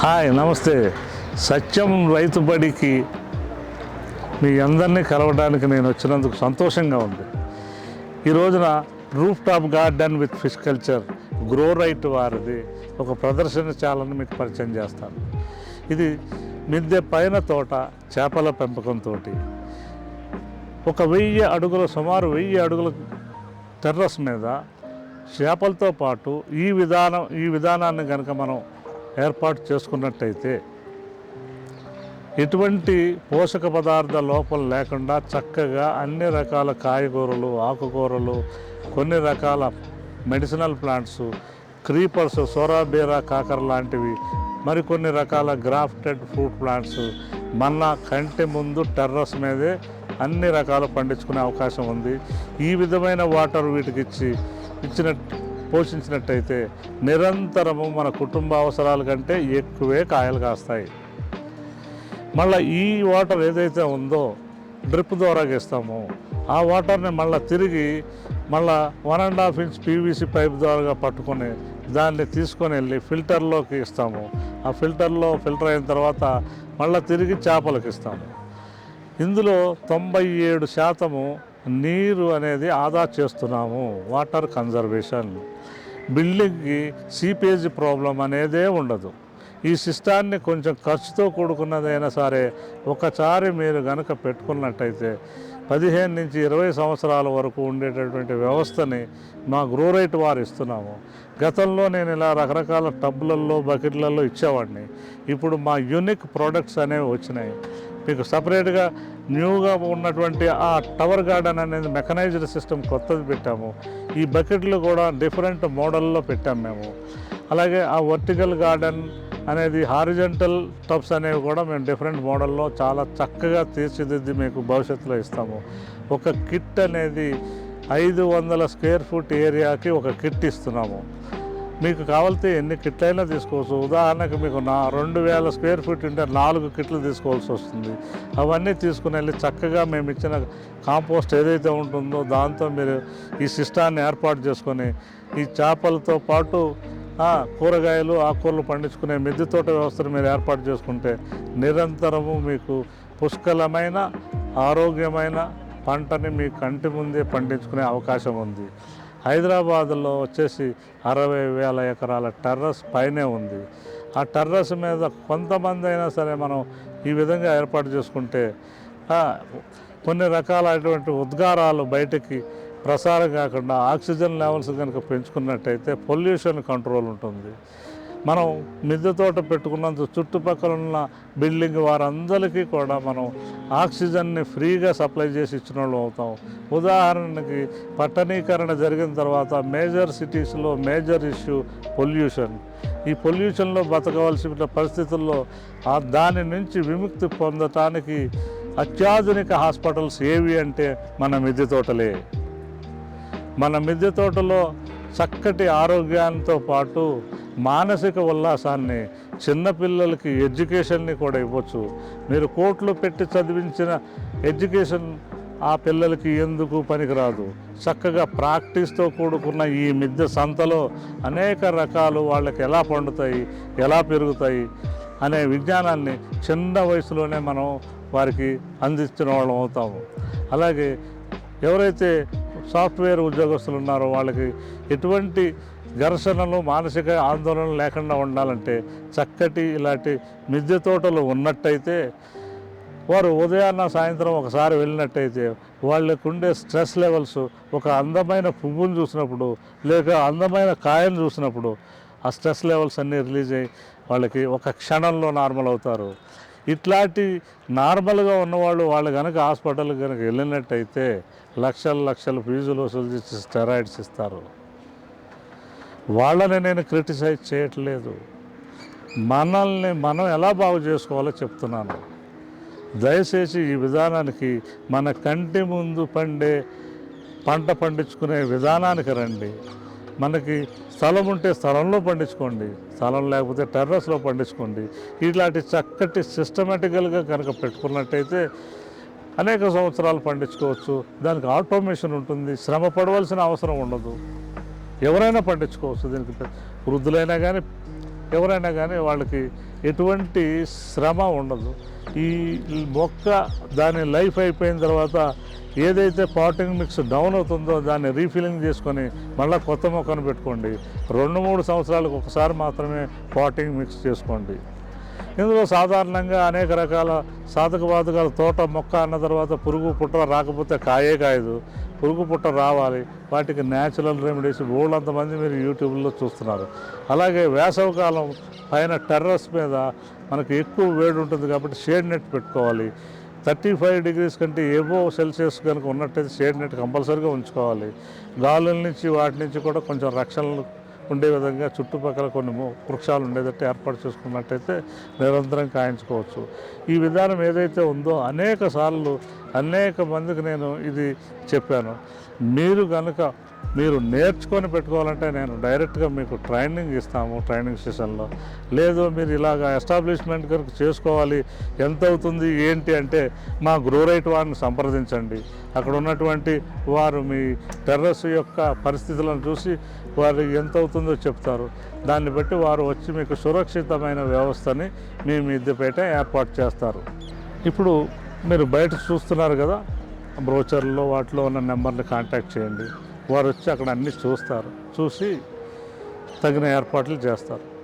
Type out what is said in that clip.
Hi నమస్తే. సత్యం రైతు బడికి మీ అందరినీ కలవడానికి నేను వచ్చినందుకు సంతోషంగా ఉంది. ఈ రోజున roof top garden with fish culture grow right వారిది ఒక ప్రదర్శనశాలను మీకు పరిచయం చేస్తాను. ఇది మిద్దె పైన తోట చేపల పెంపకంతో ఒక వెయ్యి అడుగుల సుమారు వెయ్యి అడుగుల టెర్రస్ మీద చేపలతో పాటు ఈ విధానం ఈ విధానాన్ని కనుక మనం ఏర్పాటు చేసుకున్నట్టయితే ఎటువంటి పోషక పదార్థ లోపం లేకుండా చక్కగా అన్ని రకాల కాయగూరలు ఆకుకూరలు కొన్ని రకాల మెడిసినల్ ప్లాంట్స్ క్రీపర్స్ సోరాబీరా కాకర లాంటివి మరికొన్ని రకాల గ్రాఫ్టెడ్ ఫ్రూట్ ప్లాంట్స్ మన కంటి ముందు టెర్రస్ మీదే అన్ని రకాలు పండించుకునే అవకాశం ఉంది. ఈ విధమైన వాటర్ వీటికి ఇచ్చి ఇచ్చిన పోషించినట్టయితే నిరంతరము మన కుటుంబ అవసరాల కంటే ఎక్కువే కాయలు కాస్తాయి. మళ్ళీ ఈ వాటర్ ఏదైతే ఉందో డ్రిప్ ద్వారా ఇస్తామో ఆ వాటర్ని మళ్ళీ తిరిగి మళ్ళా one and half inch PVC pipe ద్వారా పట్టుకొని దాన్ని తీసుకొని వెళ్ళి ఫిల్టర్లోకి ఇస్తాము. ఆ ఫిల్టర్లో ఫిల్టర్ అయిన తర్వాత మళ్ళీ తిరిగి చేపలకు ఇస్తాము. ఇందులో తొంభై ఏడు శాతము నీరు అనేది ఆదా చేస్తున్నాము వాటర్ కన్జర్వేషన్. బిల్డింగ్కి సీపేజ్ ప్రాబ్లం అనేదే ఉండదు. ఈ సిస్టాన్ని కొంచెం ఖర్చుతో కూడుకున్నదైనా సరే ఒకసారి మీరు కనుక పెట్టుకున్నట్టయితే పదిహేను నుంచి ఇరవై సంవత్సరాల వరకు ఉండేటటువంటి వ్యవస్థని మా గ్రోరైట్ వారు ఇస్తున్నాము. గతంలో నేను ఇలా రకరకాల టబ్లల్లో బకెట్లలో ఇచ్చేవాడిని. ఇప్పుడు మా యూనిక్ ప్రోడక్ట్స్ అనేవి వచ్చినాయి. మీకు సపరేట్గా న్యూగా ఉన్నటువంటి ఆ టవర్ గార్డెన్ అనేది మెకనైజ్డ్ సిస్టమ్ కొత్తది పెట్టాము. ఈ బకెట్లు కూడా డిఫరెంట్ మోడల్లో పెట్టాము మేము. అలాగే ఆ వర్టికల్ గార్డెన్ అనేది హారిజెంటల్ టబ్స్ అనేవి కూడా మేము డిఫరెంట్ మోడల్లో చాలా చక్కగా తీర్చిదిద్ది మీకు భవిష్యత్తులో ఇస్తాము. ఒక కిట్ అనేది ఐదు వందల స్క్వేర్ ఫుట్ ఏరియాకి ఒక కిట్ ఇస్తున్నాము. మీకు కావాలితే ఎన్ని కిట్లైనా తీసుకోవచ్చు. ఉదాహరణకు మీకు నా రెండు వేల స్క్వేర్ ఫీట్ ఉంటే నాలుగు కిట్లు తీసుకోవాల్సి వస్తుంది. అవన్నీ తీసుకుని వెళ్ళి చక్కగా మేము ఇచ్చిన కాంపోస్ట్ ఏదైతే ఉంటుందో దాంతో మీరు ఈ సిస్టాన్ని ఏర్పాటు చేసుకొని ఈ చేపలతో పాటు కూరగాయలు ఆకుకూరలు పండించుకునే మిద్దె తోట వ్యవస్థను మీరు ఏర్పాటు చేసుకుంటే నిరంతరము మీకు పుష్కలమైన ఆరోగ్యమైన పంటని మీ కంటి ముందే పండించుకునే అవకాశం ఉంది. హైదరాబాద్లో వచ్చేసి అరవై వేల ఎకరాల టెర్రస్ పైనే ఉంది. ఆ టెర్రస్ మీద కొంతమంది అయినా సరే మనం ఈ విధంగా ఏర్పాటు చేసుకుంటే కొన్ని రకాలైనటువంటి ఉద్గారాలు బయటికి ప్రసారం కాకుండా ఆక్సిజన్ లెవెల్స్ కనుక పెంచుకున్నట్టయితే పొల్యూషన్ కంట్రోల్ ఉంటుంది. మనం మిద్దె తోట పెట్టుకున్నంత చుట్టుపక్కల ఉన్న బిల్డింగ్ వారందరికీ కూడా మనం ఆక్సిజన్ని ఫ్రీగా సప్లై చేసి ఇచ్చిన వాళ్ళు అవుతాం. ఉదాహరణకి పట్టణీకరణ జరిగిన తర్వాత మేజర్ సిటీస్లో మేజర్ ఇష్యూ పొల్యూషన్. ఈ పొల్యూషన్లో బతకవలసిన పరిస్థితుల్లో దాని నుంచి విముక్తి పొందటానికి అత్యాధునిక హాస్పిటల్స్ ఏవి అంటే మన మిద్దె తోటలే మన మిద్దె తోటలో చక్కటి ఆరోగ్యంతో పాటు మానసిక ఉల్లాసాన్ని చిన్నపిల్లలకి ఎడ్యుకేషన్ని కూడా ఇవ్వచ్చు. మీరు కోట్లు పెట్టి చదివించిన ఎడ్యుకేషన్ ఆ పిల్లలకి ఎందుకు పనికిరాదు? చక్కగా ప్రాక్టీస్తో కూడుకున్న ఈ మిద్దె సంతలో అనేక రకాలు వాళ్ళకి ఎలా పండుతాయి ఎలా పెరుగుతాయి అనే విజ్ఞానాన్ని చిన్న వయసులోనే మనం వారికి అందించిన వాళ్ళం అవుతాము అలాగే ఎవరైతే సాఫ్ట్వేర్ ఉద్యోగస్తులు ఉన్నారో వాళ్ళకి ఎటువంటి ఘర్షణలు మానసిక ఆందోళన లేకుండా ఉండాలంటే చక్కటి ఇలాంటి మిద్దె తోటలు ఉన్నట్టయితే వారు ఉదయాన్న సాయంత్రం ఒకసారి వెళ్ళినట్టయితే వాళ్ళకు ఉండే స్ట్రెస్ లెవెల్స్ ఒక అందమైన పువ్వును చూసినప్పుడు లేక అందమైన కాయను చూసినప్పుడు ఆ స్ట్రెస్ లెవెల్స్ అన్నీ రిలీజ్ అయ్యి వాళ్ళకి ఒక క్షణంలో నార్మల్ అవుతారు. ఇట్లాంటి నార్మల్గా ఉన్నవాళ్ళు వాళ్ళు కనుక హాస్పిటల్కి కనుక వెళ్ళినట్టయితే లక్షల లక్షలు ఫీజులు వసూలు చేసి స్టెరాయిడ్స్ ఇస్తారు. వాళ్ళని నేను క్రిటిసైజ్ చేయట్లేదు. మనల్ని మనం ఎలా బాగు చేసుకోవాలో చెప్తున్నాను. దయచేసి ఈ విధానానికి మన కంటి ముందు పండే పంట పండించుకునే విధానానికి రండి. మనకి స్థలం ఉంటే స్థలంలో పండించుకోండి. స్థలం లేకపోతే టెర్రస్లో పండించుకోండి. ఇలాంటి చక్కటి సిస్టమేటికల్గా కనుక పెట్టుకున్నట్టయితే అనేక సంవత్సరాలు పండించుకోవచ్చు. దానికి ఆటోమేషన్ ఉంటుంది. శ్రమ పడవలసిన అవసరం ఉండదు. ఎవరైనా పండించుకోవచ్చు దీనికి వృద్ధులైనా కానీ ఎవరైనా కానీ వాళ్ళకి ఎటువంటి శ్రమ ఉండదు. ఈ ఈ మొక్క దాని లైఫ్ అయిపోయిన తర్వాత ఏదైతే పాటింగ్ మిక్స్ డౌన్ అవుతుందో దాన్ని రీఫిల్లింగ్ చేసుకొని మళ్ళీ కొత్త మొక్కను పెట్టుకోండి. రెండు మూడు సంవత్సరాలకు ఒకసారి మాత్రమే పాటింగ్ మిక్స్ చేసుకోండి. ఇందులో సాధారణంగా అనేక రకాల సాధక బాధకాలు తోట మొక్క అన్న తర్వాత పురుగు పుట్ట రాకపోతే కాయే కాయదు. పురుగు పుట్ట రావాలి. వాటికి న్యాచురల్ రెమెడీస్ మంది మీరు యూట్యూబ్లో చూస్తున్నారు. అలాగే వేసవకాలం పైన టెర్రస్ మీద మనకు ఎక్కువ వేడి ఉంటుంది కాబట్టి షేడ్ నెట్ పెట్టుకోవాలి. థర్టీ ఫైవ్ డిగ్రీస్ కంటే ఏవో సెల్సియస్ కనుక ఉన్నట్టయితే షేడ్ నెట్ కంపల్సరీగా ఉంచుకోవాలి. గాలుల నుంచి వాటి నుంచి కూడా కొంచెం రక్షణలు ఉండే విధంగా చుట్టుపక్కల కొన్ని వృక్షాలు ఉండేటట్టు ఏర్పాటు చేసుకున్నట్టయితే నిరంతరం కాయించుకోవచ్చు. ఈ విధానం ఏదైతే ఉందో అనేక సార్లు అనేక మందికి నేను ఇది చెప్పాను. మీరు కనుక మీరు నేర్చుకొని పెట్టుకోవాలంటే నేను డైరెక్ట్గా మీకు ట్రైనింగ్ ఇస్తాము ట్రైనింగ్ సెషన్లో. లేదు మీరు ఇలాగ ఎస్టాబ్లిష్మెంట్ కనుక చేసుకోవాలి ఎంత అవుతుంది ఏంటి అంటే మా గ్రో రైట్ వారిని సంప్రదించండి. అక్కడ ఉన్నటువంటి వారు మీ టెర్రస్ యొక్క పరిస్థితులను చూసి వారు ఎంత అవుతుందో చెప్తారు. దాన్ని బట్టి వారు వచ్చి మీకు సురక్షితమైన వ్యవస్థని మీ మిద్దెపేట ఏర్పాటు చేస్తారు. ఇప్పుడు మీరు బయట చూస్తున్నారు కదా బ్రోచర్లో వాటిలో ఉన్న నెంబర్ని కాంటాక్ట్ చేయండి. వారు వచ్చి అక్కడ అన్నీ చూస్తారు. చూసి తగిన ఏర్పాట్లు చేస్తారు.